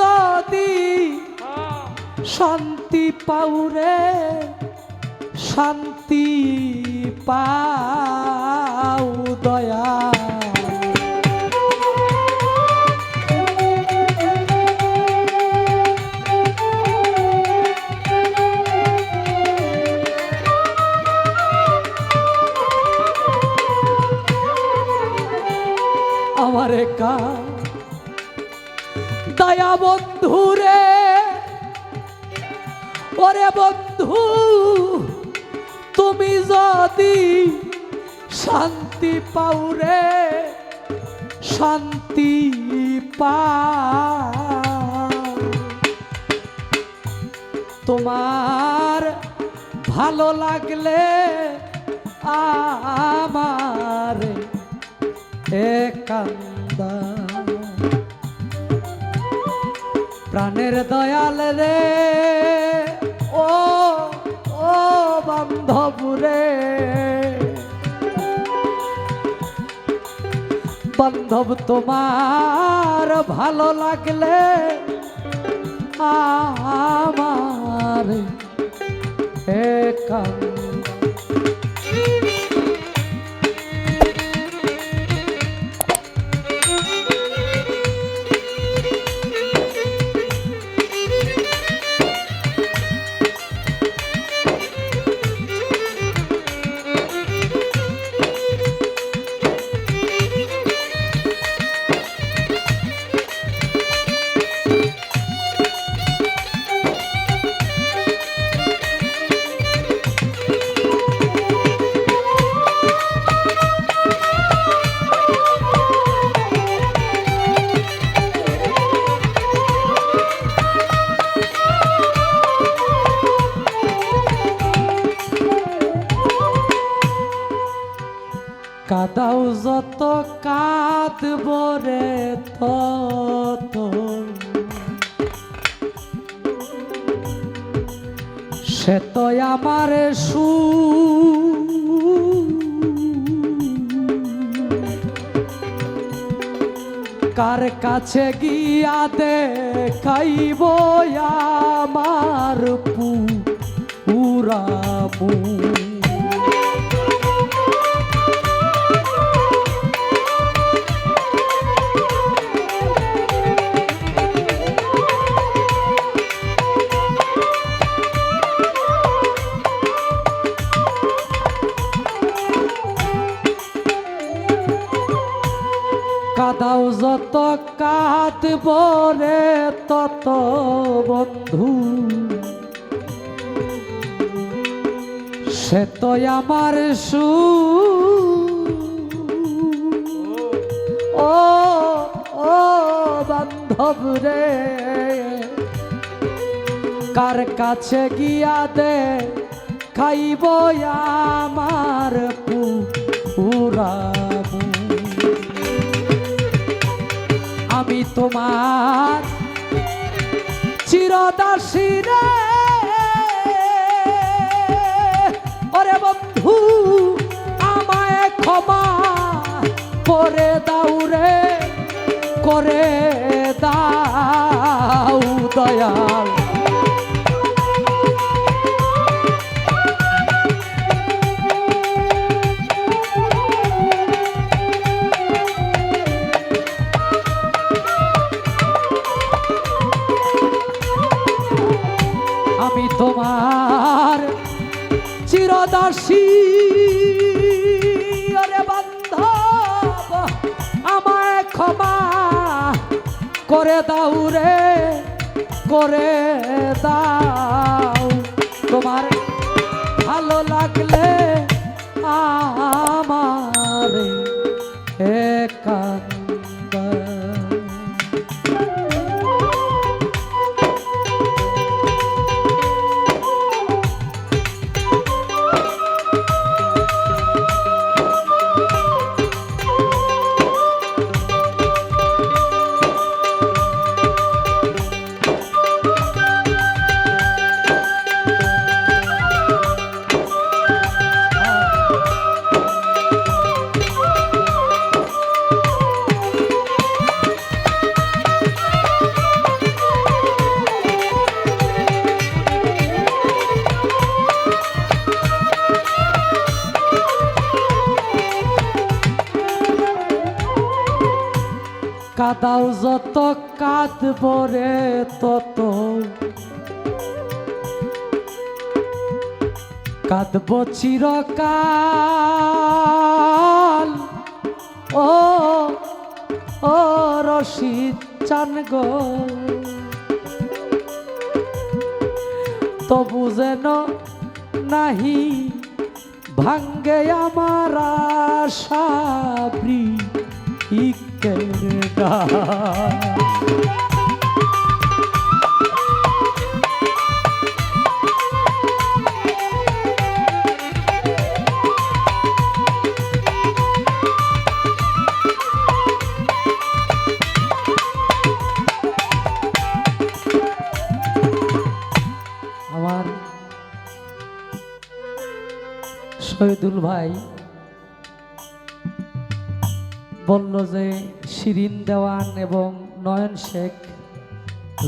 যদি শান্তি পাউরে শান্তি পাও দয়া। দয়া বন্ধু রে। ওরে বন্ধু, তুমি যদি শান্তি পাও রে, শান্তি পাও। তোমার ভালো লাগলে আমার একান্দা প্রাণের দয়াল রে। ও ও বান্ধব রে বান্ধব তোমার ভালো লাগলে আমার একান্ত কাদাও যত কাঁদব রে তত। সে তো আমার সু কার কাছে গিয়া দেখাইব আমার সে তো আমার সু ও ও বান্ধব রে। কার কাছে গিয়া দে, খাইব আমার পুরাবু। আমি তোমার চিরদাসী রে। করে দাও দয়াল। আমি তোমার চিরদাসী ক্ষমা করে দাও রে করে দাও। তোমার ভালো লাগলে আমার একান্ত কাদাও যত কাঁদব রে তত। কাঁদব চিরকাল। ও ও রশিদ চান গো। তবু যেন নাহি ভাঙ্গে আমার আশাবৃ আমার শহীদুল ভাই বলল যে, শিরিন দেওয়ান এবং নয়ন শেখ,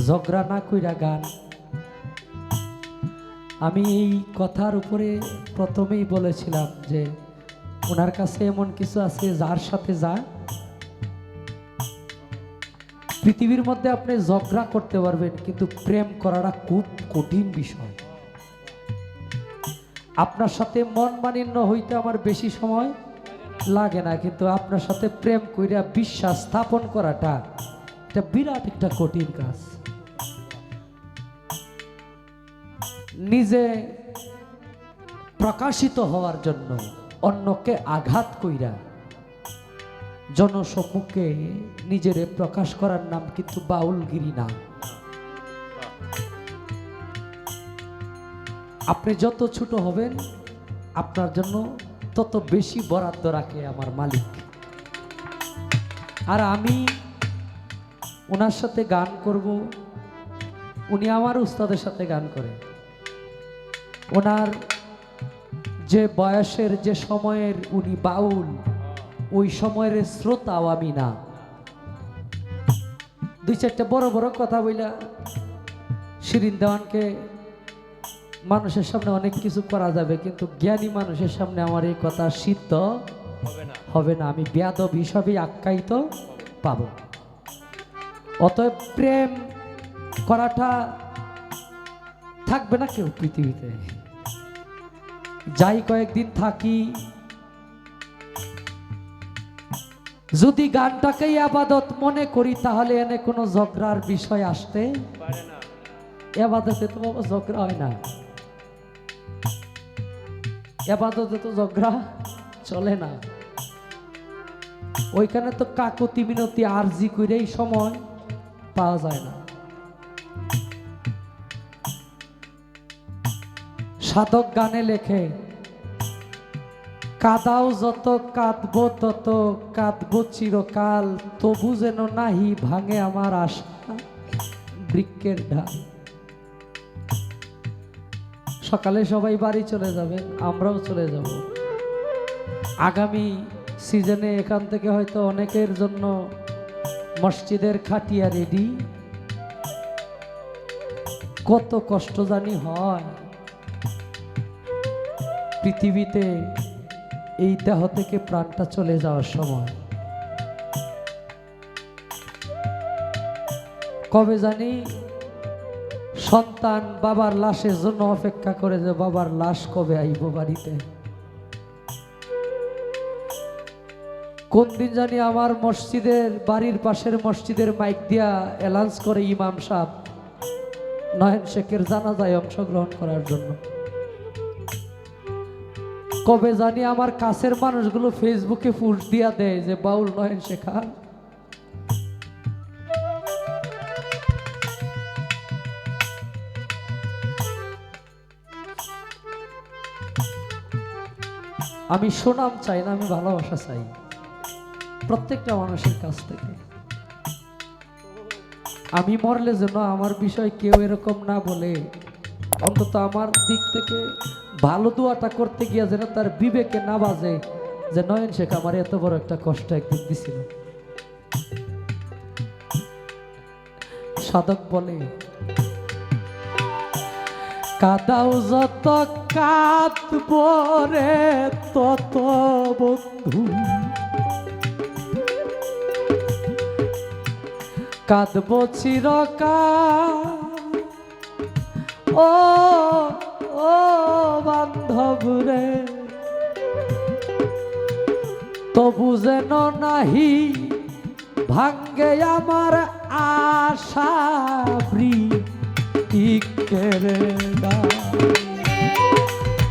ঝগড়া না কইরা গান। আমি এই কথার উপরে প্রথমেই বলেছিলাম যে, ওনার কাছে এমন কিছু আছে যার সাথে যা। পৃথিবীর মধ্যে আপনি ঝগড়া করতে পারবেন, কিন্তু প্রেম করাটা খুব কঠিন বিষয়। আপনার সাথে মন মানিন্য হইতে আমার বেশি সময় লাগে না, কিন্তু আপনার সাথে প্রেম কইরা বিশ্বাস স্থাপন করাটা এটা বিরাট একটা কঠিন কাজ। নিজে প্রকাশিত হওয়ার জন্য অন্যকে আঘাত কইরা জনসম্মুখে নিজেরে প্রকাশ করার নাম কিন্তু বাউলগিরি না। আপনি যত ছোট হবেন, আপনার জন্য তত বেশি বরাদ্দ রাখে আমার মালিক। আর আমি ওনার সাথে গান করব, উনি আমার উস্তাদের সাথে গান করে। ওনার যে বয়সের, যে সময়ের উনি বাউল, ওই সময়ের শ্রোতাও আমি না। দুই চারটা বড় বড় কথা বইলা শিরিন দেওয়ানকে মানুষের সামনে অনেক কিছু করা যাবে কিন্তু জ্ঞানী মানুষের সামনে আমার এই কথা সিদ্ধ হবে না। আমি বেয়াদব হিসাবেই আখ্যায়িত পাব। অতএব প্রেম করাটা থাকবে না কেউ পৃথিবীতে। যাই কয়েকদিন থাকি যদি গানটাকেই আবাদত মনে করি তাহলে এনে কোনো ঝগড়ার বিষয় আসতে এবাদতে তো বাবা ঝগড়া হয় না। এবাদতে তো ঝগড়া চলে না। ওইখানে তো কাকতি মিনতি আরজি করেই সময় পাওয়া যায় না। সাধক গানে লেখে, কাদাও যত, কাঁদব তত, কাঁদব চিরকাল, তবু যেন নাহি ভাঙে আমার আশা বৃক্ষের ঢাল। সকালে সবাই বাড়ি চলে যাবেন আমরাও চলে যাব। আগামী সিজনে এখান থেকে হয়তো অনেকের জন্য মসজিদের খাটিয়া রেডি। কত কষ্ট জানি হয়। পৃথিবীতে এই দেহ থেকে প্রাণটা চলে যাওয়ার সময়। কবে জানি সন্তান বাবার লাশের জন্য অপেক্ষা করে যে বাবার লাশ কবে আইব বাড়িতে? কোন দিন জানি আমার মসজিদের বাড়ির পাশের মসজিদের মাইক দিয়া অ্যালাউন্স করে ইমাম সাহেব নয়ন শেখের জানাজায় অংশগ্রহণ করার জন্য। কবে জানি আমার কাছের মানুষগুলো ফেসবুকে পোস্ট দিয়া দেয় যে বাউল নয়ন শেখার আমি সুনাম চাই না, আমি ভালোবাসা চাই প্রত্যেকটা মানুষের কাছ থেকে। আমি মরলে যেন আমার বিষয় কেউ এরকম না বলে, অন্তত আমার দিক থেকে ভালো দোয়াটা করতে গিয়া যেন তার বিবেকে না বাজে, যে নয়ন শেখ আমার এত বড় একটা কষ্ট একদিন দিছিল। সাধক বলে কাদাও যত কাঁদব রে, তত বন্ধু। কাঁদব চিরকাল। ও ও বান্ধব রে। তবু যেন নাহি ভাঙ্গে আমার আশা বৃকেরে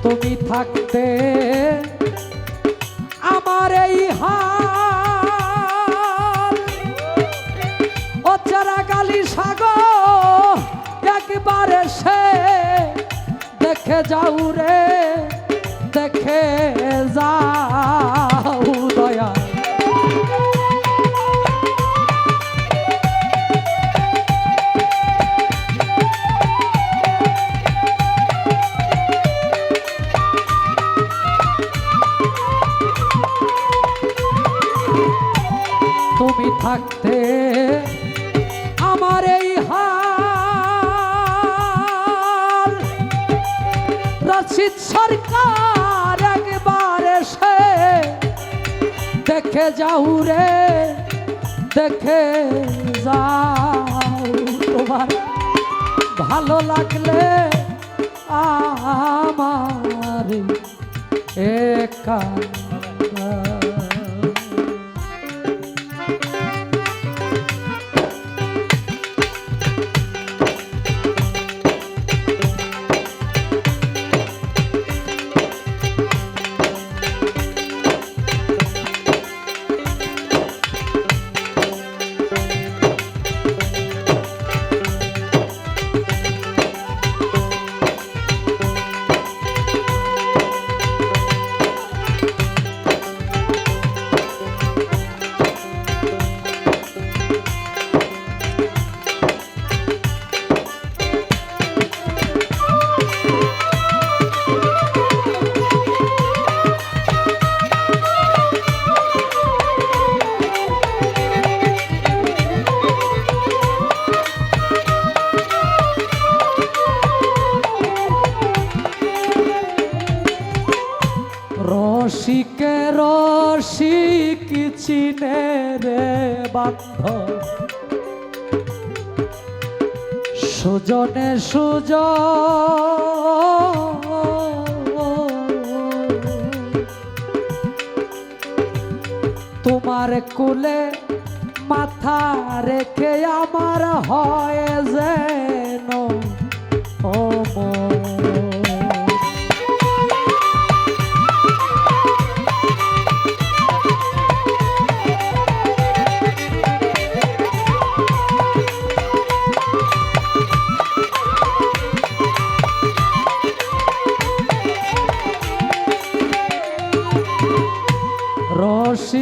তুমি থাকতে আমার এই হাল। অচারা কালি সাগর একবারে সে দেখে যাও রে। থাকতে আমার এই হাল রচিত সরকার একবার এসে দেখে যাও রে, দেখে যাও তোমার। ভালো লাগলে আমার একা সুজনে সুজ তোমার কুলে মাথা রেখে আমার হয় যেন ও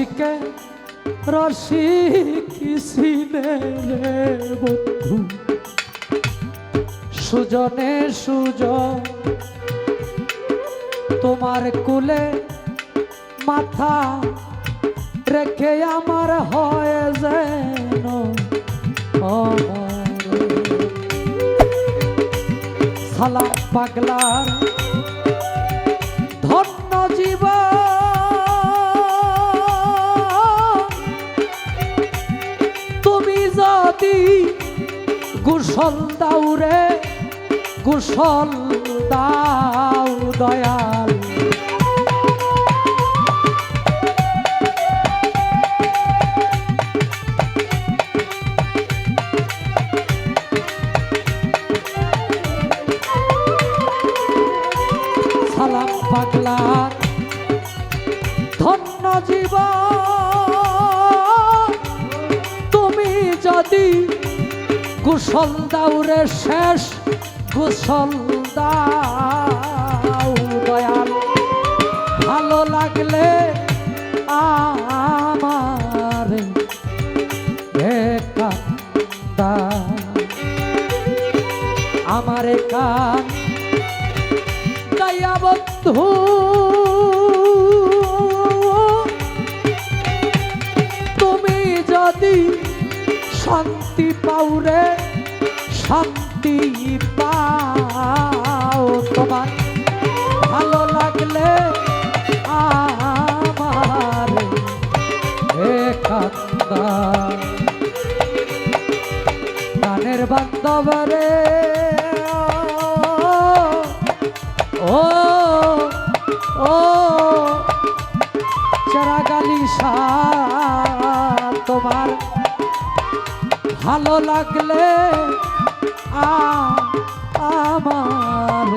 রসিকে রসিক রে বন্ধু সুজনে সুজ তোমার কুলে মাথা রেখে আমার হয় যেন। সালাম পাগলার গুসল দাউরে কুশল দাউ দয়াল কুশল দাউরে শেষ কুশল দাও দয়াল। ভালো লাগলে আমার আমার কান দয়া বন্ধু। তুমি যদি শান্তি পাউরে শান্তি পাও তোমার ভালো লাগলে আমার একান্তা প্রাণের বান্ধব রে, ও ও চারাগালি তোমার। ভালো লাগলে আমার